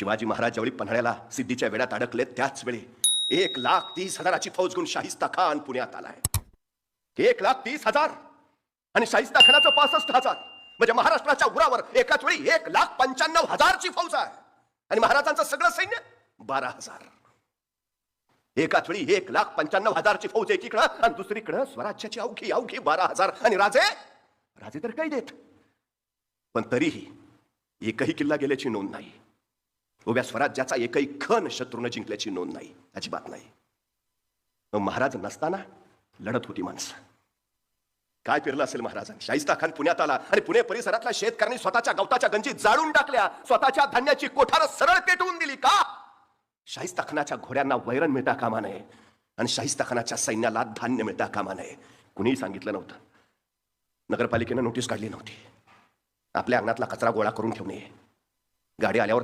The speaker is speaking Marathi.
शिवाजी महाराज ज्यावेळी पन्हाळ्याला सिद्धीच्या वेळात अडकले त्याच वेळी. एक लाख तीस हजाराची फौज घेऊन शाहिस्ता खान पुण्यात आलाय. एक लाख तीस हजार आणि शाहिस्ता खानाचं पासष्ट हजार. म्हणजे महाराष्ट्राच्या उरावर एकाच वेळी एक लाख पंच्याण्णव हजारची फौज आहे. आणि महाराजांचं सगळं सैन्य बारा हजार. एकाच वेळी एक लाख पंच्याण्णव हजारची फौज एकीकडं आणि दुसरीकडं स्वराज्याची अवघी अवघी बारा हजार. आणि राजे? राजे तर काही देत पण तरीही एकही किल्ला गेल्याची नोंद नाही. उभ्या स्वराज्याचा एकही खण शत्रूनं जिंकल्याची नोंद नाही अजिबात नाही. मग महाराज नसताना लढत होती माणसं. काय फिरलं असेल महाराजांनी? शाहिस्ता खान पुण्यात आला आणि पुणे परिसरातल्या शेतकऱ्यांनी स्वतःच्या गवताच्या गंजी जाळून टाकल्या. स्वतःच्या धान्याची कोठार सरळ पेटवून दिली का? शाहिस्ता खानाच्या घोड्यांना वैरण मिळता कामा नये आणि शाहिस्ता खानाच्या सैन्याला धान्य मिळता कामा नये. कुणीही सांगितलं नव्हतं. नगरपालिकेनं नोटीस काढली नव्हती. आपल्या अंगणातला कचरा गोळा करून ठेवणे. गाडी आल्यावर